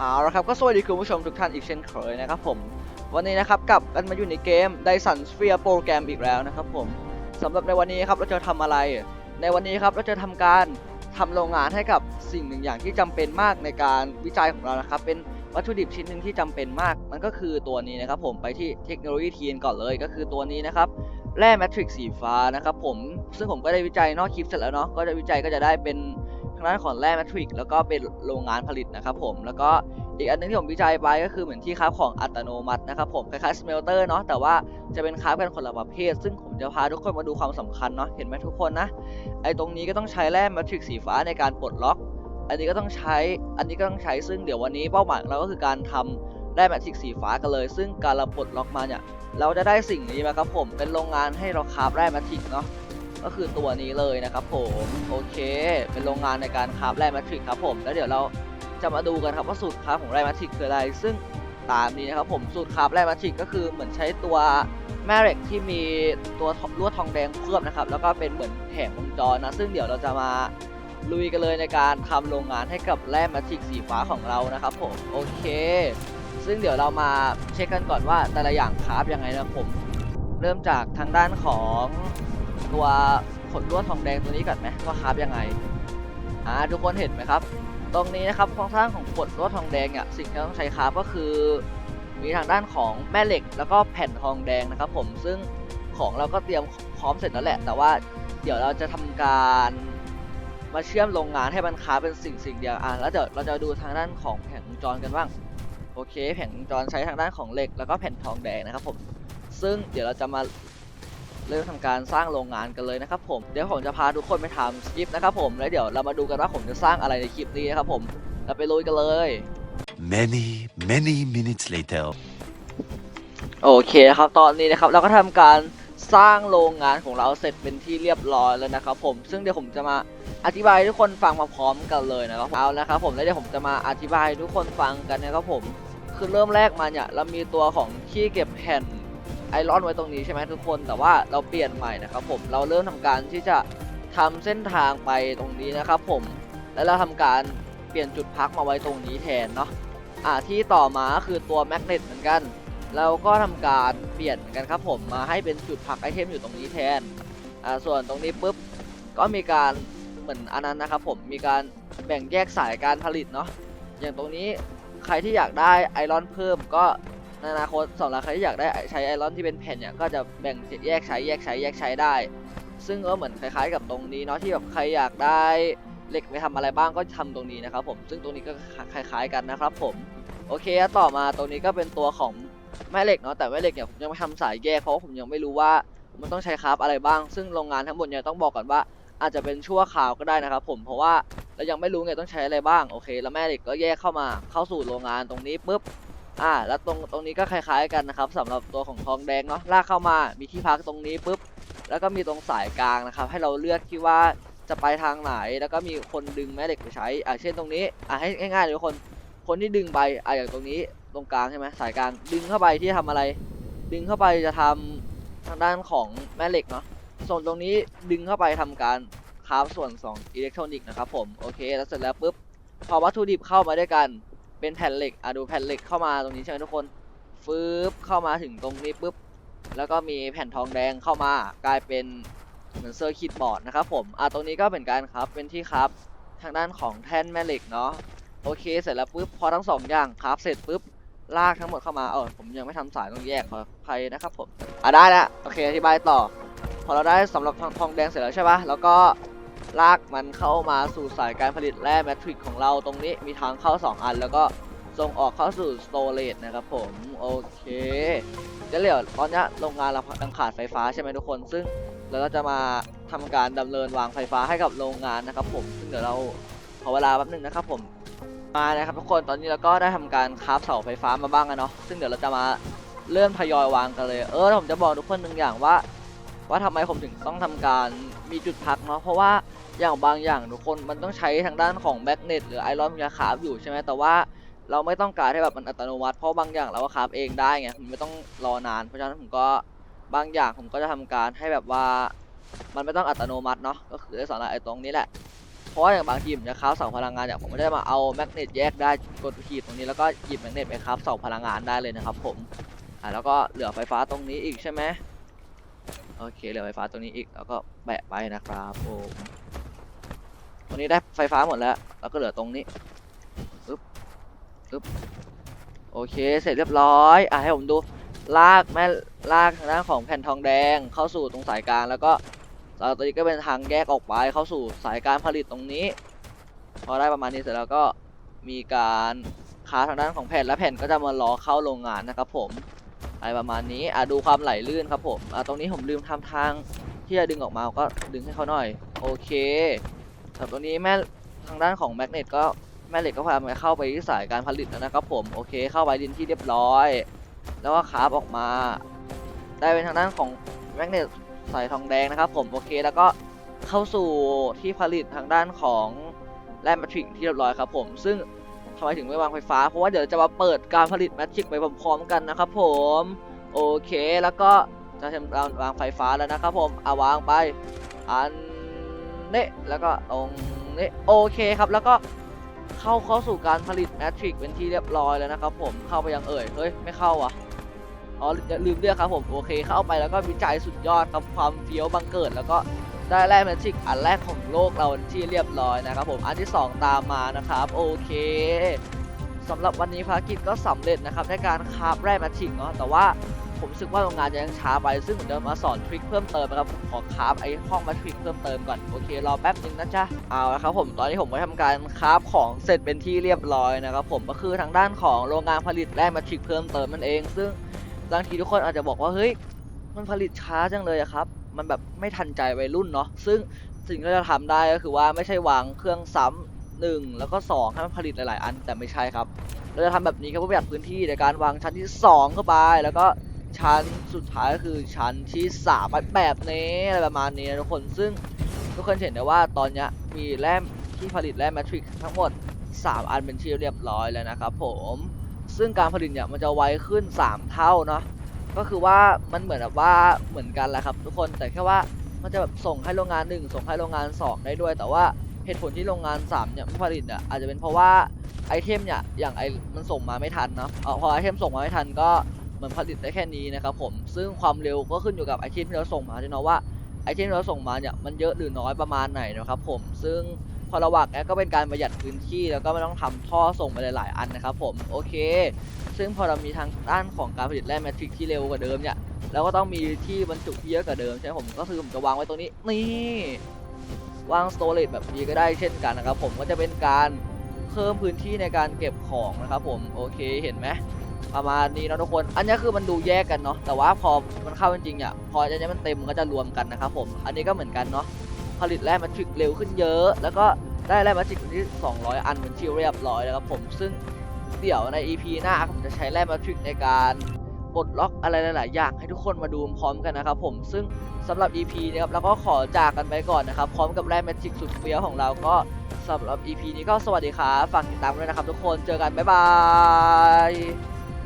เอาละครับก็สวัสดีคุณผู้ชมทุกท่านอีกเช่นเคยนะครับผม วันนี้นะครับกลับกันมาอยู่ในเกม Dyson Sphere Program อีกแล้วนะครับผมสำหรับในวันนี้ครับเราจะทำอะไร ในวันนี้ครับเราจะทำการทำโรงงานให้กับสิ่งหนึ่งอย่างที่จำเป็นมากในการวิจัยของเรานะครับ เป็นวัตถุดิบชิ้นหนึ่งที่จำเป็นมาก มันก็คือตัวนี้นะครับผมไปที่เทคโนโลยีทีนก่อนเลยก็คือตัวนี้นะครับแร่แมทริกซ์สีฟ้านะครับผมซึ่งผมก็ได้วิจัยนอกคลิปเสร็จแล้วเนาะก็จะวิจัยก็จะได้เป็น ทางด้านของแร่แมทริกแล้วก็เป็นโรงงานผลิตนะครับผมแล้วก็อีกอันหนึงที่ผมวิจัยไปก็คือเหมือนที่คราของอัตโนมัตินะครับผมคล้ายๆสเมลเตอร์เนาะแต่ว่าจะเป็นครากันคนละประเภท ซึ่งผมจะพาทุกคนมาดูความสำคัญเนาะเห็นไหมทุกคนนะไอ้ตรงนี้ก็ต้องใช้แร่แมทริกสีฟ้าในการปลดล็อก อันนี้ก็ต้องใช้อันนี้ก็ต้องใช้ซึ่งเดี๋ยววันนี้เป้าหมายเราก็คือการทำแร่แมทริกสีฟ้ากันเลย ซึ่งการเราปลดล็อกมาเนี่ยเราจะได้สิ่งนี้มาครับผมเป็นโรงงานให้เราคราฟแร่แมทริกเนาะ ก็คือตัวนี้เลยนะครับผมโอเค เป็นโรงงานในการคราฟแร่แมทริกครับผมแล้วเดี๋ยวเราจะมาดูกันครับว่าสูตรคราฟของไรมาทิกคืออะไร ซึ่งตามนี้นะครับผมสูตรคราฟไรมาทิกก็คือเหมือนใช้ตัวแม่เหล็กที่มีตัวลวดทองแดงเคลือบนะครับแล้วก็เป็นเหมือนแผงวงจรนะซึ่งเดี๋ยวเราจะมาลุยกันเลยในการทำโรงงานให้กับแร่มาทิกสีฟ้าของเรานะครับผมโอเค ซึ่งเดี๋ยวเรามาเช็คกันก่อนว่าแต่ละอย่างคราฟยังไงนะผม เริ่มจากทางด้านของ ตัวขนลวดทองแดงตัวนี้ก่อนไหมว่าคราฟยังไงอ่าทุกคนเห็นไหมครับ ตรงนี้นะครับโครงสร้างของขวดลวดทองแดงเนี่ยสิ่งที่เราต้องใช้คราฟก็คือ มีทางด้านของแม่เหล็ก แล้วก็แผ่นทองแดงนะครับ ผมซึ่งของเราก็เตรียมพร้อมเสร็จแล้วแหละ แต่ว่าเดี๋ยวเราจะทำการมาเชื่อมโรงงานให้มันค้าเป็นสิ่งสิ่งเดียวอะแล้วเดี๋ยวเราจะดูทางด้านของแผงวงจรกันบ้างโอเค แผงวงจรใช้ทางด้านของเหล็กแล้วก็แผ่นทองแดงนะครับผมซึ่งเดี๋ยวเราจะมา เริ่มทำการสร้างโรงงานกันเลยนะครับผมเดี๋ยวผมจะพาทุกคนไปทำสคริปต์นะครับผมแล้วเดี๋ยวเรามาดูกันว่าผมจะสร้างอะไรในคลิปนี้นะครับผมเราไปลุยกันเลย Many, many minutes later. โอเคครับตอนนี้นะครับเราก็ทำการสร้างโรงงานของเราเสร็จเป็นที่เรียบร้อยแล้วนะครับผมซึ่งเดี๋ยวผมจะมาอธิบายให้ทุกคนฟังมาพร้อมกันเลยนะครับเอาละครับผมแล้วเดี๋ยวผมจะมาอธิบายให้ทุกคนฟังกันนะครับผมคือเริ่มแรกมาเนี่ยเรามีตัวของที่เก็บแผ่นไอ รอนไว้ตรงนี้ใช่ไหมทุกคนแต่ว่าเราเปลี่ยนใหม่นะครับผมเราเริ่มทำการที่จะทำเส้นทางไปตรงนี้นะครับผมแล้วเราทำการเปลี่ยนจุดพักมาไว้ตรงนี้แทนเนาะอ่าที่ต่อมาคือตัวแมกเนตเหมือนกันเราก็ทำการเปลี่ยนเหมือนกันครับผมมาให้เป็นจุดพักไอเทมอยู่ตรงนี้แทนอ่าส่วนตรงนี้ปุ๊บก็มีการเหมือนอันนั้นนะครับผมมีการแบ่งแยกสายการผลิตเนาะอย่างตรงนี้ใครที่อยากได้ไอรอนเพิ่มก็ ในอนาคตสำหรับใครที่อยากได้ใช้ไอรอนที่เป็นแผ่นเนี่ยก็จะแบ่งแยกใช้แยกใช้แยกใช้ได้ ซึ่งก็เหมือนคล้ายๆ กับตรงนี้เนาะที่แบบใครอยากได้เหล็กไปทำอะไรบ้างก็ทำตรงนี้นะครับผมซึ่งตรงนี้ก็คล้าย ๆ กันนะครับผมโอเคต่อมาตรงนี้ก็เป็นตัวของแม่เหล็กเนาะแต่แม่เหล็กเนี่ยผมยังไม่ทำสายแยกเพราะผมยังไม่รู้ว่ามันต้องใช้คราฟอะไรบ้าง ซึ่งโรงงานทั้งหมดเนี่ยต้องบอกก่อนว่าอาจจะเป็นชั่วคราวก็ได้นะครับผมเพราะว่าเรายังไม่รู้ไงต้องใช้อะไรบ้างโอเค แล้วแม่เหล็กก็แยกเข้ามาเข้าสู่โรงงานตรงนี้ปุ๊บ อ่า แล้วตรงตรงนี้ก็คล้าย ๆกันนะครับสำหรับตัวของทองแดงเนาะลากเข้ามามีที่พักตรงนี้ปุ๊บแล้วก็มีตรงสายกลางนะครับ ให้เราเลือกที่ว่าจะไปทางไหน แล้วก็มีคนดึงแม่เหล็กไปใช้อ่าเช่นตรงนี้อ่าให้ง่ายๆเลยทุกคนคนที่ดึงไปอะอย่างตรงนี้ตรงกลางใช่ไหมสายกลางดึงเข้าไปที่ทำอะไร ดึงเข้าไปจะทำทางด้านของแม่เหล็กเนาะส่วนตรงนี้ดึงเข้าไปทำการคราฟส่วน2อิเล็กทรอนิกส์นะครับผมโอเคแล้วเสร็จแล้วปุ๊บพอวัตถุดิบเข้ามาด้วยกัน เป็นแผ่นเหล็กอะดูแผ่นเหล็กเข้ามาตรงนี้ใช่ไหมทุกคนฟืบเข้ามาถึงตรงนี้ปุ๊บแล้วก็มีแผ่นทองแดงเข้ามากลายเป็นเหมือนเซอร์คิตบอร์ดนะครับผมอะตรงนี้ก็เป็นการครับเป็นที่ครับทางด้านของแท่นแม่เหล็กเนาะโอเคเสร็จแล้วปุ๊บพอทั้งสองอย่างคราฟเสร็จปุ๊บลากทั้งหมดเข้ามาเออผมยังไม่ทำสายต้องแยกขออภัยนะครับผมอะได้แล้วโอเคอธิบายต่อ พอเราได้สำหรับทองทองแดงเสร็จแล้วใช่ปะแล้วก็ ลากมันเข้ามาสู่สายการผลิตแร่แมทริกของเราตรงนี้มีทางเข้า 2 อัน แล้วก็ส่งออกเข้าสู่สโตร g e นะครับผมโอเคเดี๋ยวเดี๋ยวตอนนี้โรงงานเรายังขาดไฟฟ้าใช่ไหมทุกคน ซึ่งเราก็จะมาทำการดำเนินวางไฟฟ้าให้กับโรงงานนะครับผมซึ่งเดี๋ยวเราขอเวลาแป๊บนึงนะครับผมมานะครับทุกคนตอนนี้เราก็ได้ทำการคราฟเสาไฟฟ้ามาบ้างแล้วเนาะซึ่งเดี๋ยวเราจะมาเริ่มทยอยวางกันเลย เออผมจะบอกทุกคนหนึ่งอย่างว่า ว่าทำไมผมถึงต้องทำการมีจุดพักเนาะเพราะว่าอย่างบางอย่างทุกคนมันต้องใช้ทางด้านของแมกเนตหรือไอรอนยาคราฟอยู่ใช่ไหมแต่ว่าเราไม่ต้องการให้แบบมันอัตโนมัติเพราะบางอย่างเราก็คราฟเองได้ไงมันไม่ต้องรอนาน เพราะฉะนั้นผมก็บางอย่างผมก็จะทำการให้แบบว่ามันไม่ต้องอัตโนมัติเนาะก็คือในสอนไอตรงนี้แหละเพราะอย่างบางทีผมจะคราฟเสาพลังงานเนี่ยผมไม่ได้มาเอาแมกเนตแยกได้กดขีดตรงนี้แล้วก็หยิบแมกเนตไปคราฟเสาพลังงานได้เลยนะครับผมอ่าแล้วก็เหลือไฟฟ้าตรงนี้อีกใช่ไหม โอเคเหลือไฟฟ้าตรงนี้อีกแล้วก็แบะไปนะครับผมตรงนี้ได้ไฟฟ้าหมดแล้ว แล้วก็เหลือตรงนี้ปึ๊บปึ๊บโอเค เสร็จเรียบร้อย อะให้ผมดู ลากแม่ลากทางด้านของแผ่นทองแดงเข้าสู่ตรงสายกลาง แล้วก็ตัวนี้ก็เป็นทางแยกออกไปเข้าสู่สายการผลิตตรงนี้ พอได้ประมาณนี้เสร็จแล้วก็มีการค้าทางด้านของแผ่นและแผ่นก็จะมารอเข้าโรงงานนะครับผม อะไรประมาณนี้อะดูความไหลลื่นครับผมอะตรงนี้ผมลืมทำทางที่จะดึงออกมาก็ดึงให้เขาหน่อย โอเคแต่ตรงนี้แม่ทางด้านของแมกเนตก็แม่เหล็กก็พยายามเข้าไปที่สายการผลิตแล้วนะครับผมโอเค เข้าไปดินที่เรียบร้อย แล้วก็คราฟออกมา ได้เป็นทางด้านของแมกเนตใส่ทองแดงนะครับผมโอเคแล้วก็เข้าสู่ที่ผลิตทางด้านของแร่แมทริกที่เรียบร้อยครับผม ซึ่ง ทำไมถึงไม่วางไฟฟ้า เพราะว่าเดี๋ยวจะมาเปิดการผลิตแมทริกไปพร้อมๆกันนะครับผม โอเคแล้วก็จะทำการวางไฟฟ้าแล้วนะครับผมเอาวางไปอันนี้แล้วก็ตรงนี้โอเคครับแล้วก็เข้าเข้าสู่การผลิตแมทริกเป็นที่เรียบร้อยแล้วนะครับผมเข้าไปยังเอ่ยเฮ้ยไม่เข้าอะอ๋ออย่าลืมเลือกครับผมโอเคเข้าไปแล้วก็วิจัยสุดยอดครับความเฟี้ยวบังเกิดแล้วก็ ได้แร่แมจิกอันแรกของโลกเราที่เรียบร้อยนะครับผมอันที่ 2 ตามมานะครับโอเคสำหรับวันนี้ภารกิจก็สำเร็จนะครับในการคาฟแร่แมจิกเนาะแต่ว่าผมรู้สึกว่าโรงงานจะยังช้าไป ซึ่งผมจะมาสอนทริคเพิ่มเติมนะครับผมขอคราฟไอ้ห้องแมทริกเพิ่มเติมก่อน โอเค รอแป๊บนึงนะจ๊ะ เอาละครับผมตอนนี้ผมก็ทำการคราฟของเสร็จเป็นที่เรียบร้อยนะครับผมก็คือทางด้านของโรงงานผลิตแร่แมทริกเพิ่มเติมนั่นเอง ซึ่งบางทีทุกคนอาจจะบอกว่าเฮ้ยมันผลิตช้าจังเลยอะครับ มันแบบไม่ทันใจวัยรุ่นเนาะซึ่งสิ่งที่เราจะทำได้ก็คือว่าไม่ใช่วางเครื่องซ้ำหนึ่งแล้วก็สองให้มันผลิตหลาย ๆ อันแต่ไม่ใช่ครับ เราจะทำแบบนี้ครับเพื่อประหยัดพื้นที่ในการวางชั้นที่สองเข้าไปแล้วก็ชั้นสุดท้ายก็คือชั้นที่สามแบบนี้อะไรประมาณนี้นะทุกคนซึ่งทุกคนเห็นได้ว่าตอนนี้มีแร่ที่ผลิตแร่แมทริกทั้งหมด 3 อันเป็นที่เรียบร้อยแล้วนะครับผมซึ่งการผลิตเนี่ยมันจะไวขึ้น 3 เท่าเนาะ ก็คือว่ามันเหมือนแบบว่าเหมือนกันแหละครับ ทุกคนแต่แค่ว่ามันจะแบบส่งให้โรงงาน1ส่งให้โรงงาน2ได้ด้วย แต่ว่าเหตุผลที่โรงงาน3เนี่ยไม่ผลิตเนี่ยอาจจะเป็นเพราะว่าไอเทมเนี่ยอย่างไอมันส่งมาไม่ทันเนาะพอไอเทมส่งมาไม่ทันก็เหมือนผลิตได้แค่นี้นะครับผมซึ่งความเร็วก็ขึ้นอยู่กับไอเทมที่เราส่งมาด้วยเนาะว่าไอเทมที่เราส่งมาเนี่ยมันเยอะหรือน้อยประมาณไหนนะครับผมซึ่งพอระหว่างนี้ก็เป็นการประหยัดพื้นที่แล้วก็ไม่ต้องทำท่อส่งไปหลาย ๆ อันนะครับผมโอเค ซึ่งพอเรามีทางด้านของการผลิตแร่แมทริกที่เร็วกว่าเดิมเนี่ยเราก็ต้องมีที่บรรจุที่เยอะกว่าเดิมใช่ไหมผมก็คือผมจะวางไว้ตรงนี้นี่วางสโตรจแบบนี้ก็ได้เช่นกันนะครับผมก็จะเป็นการเพิ่มพื้นที่ในการเก็บของนะครับผมโอเคเห็นไหมประมาณนี้นะทุกคน อันนี้คือมันดูแยกกันเนาะ แต่ว่าพอมันเข้าจริงๆเนี่ย พออันนี้มันเต็มมันก็จะรวมกันนะครับผม อันนี้ก็เหมือนกันเนาะ ผลิตแร่แมทริกเร็วขึ้นเยอะ แล้วก็ได้แร่แมทริกที่ 200 อันเป็นที่เรียบร้อยแล้วครับผม ซึ่ง เดี๋ยวใน EP หน้าผมจะใช้แร่แมทริกในการปลดล็อกอะไรหลาย ๆ อย่างให้ทุกคนมาดูพร้อมกันนะครับผมซึ่งสำหรับ EP นี้ครับเราก็ขอจากกันไปก่อนนะครับ พร้อมกับแร่แมทริกสุดเฟี้ยวของเราก็สำหรับ EP นี้ก็สวัสดีครับฝากติดตามด้วยนะครับทุกคนเจอกันบ๊ายบาย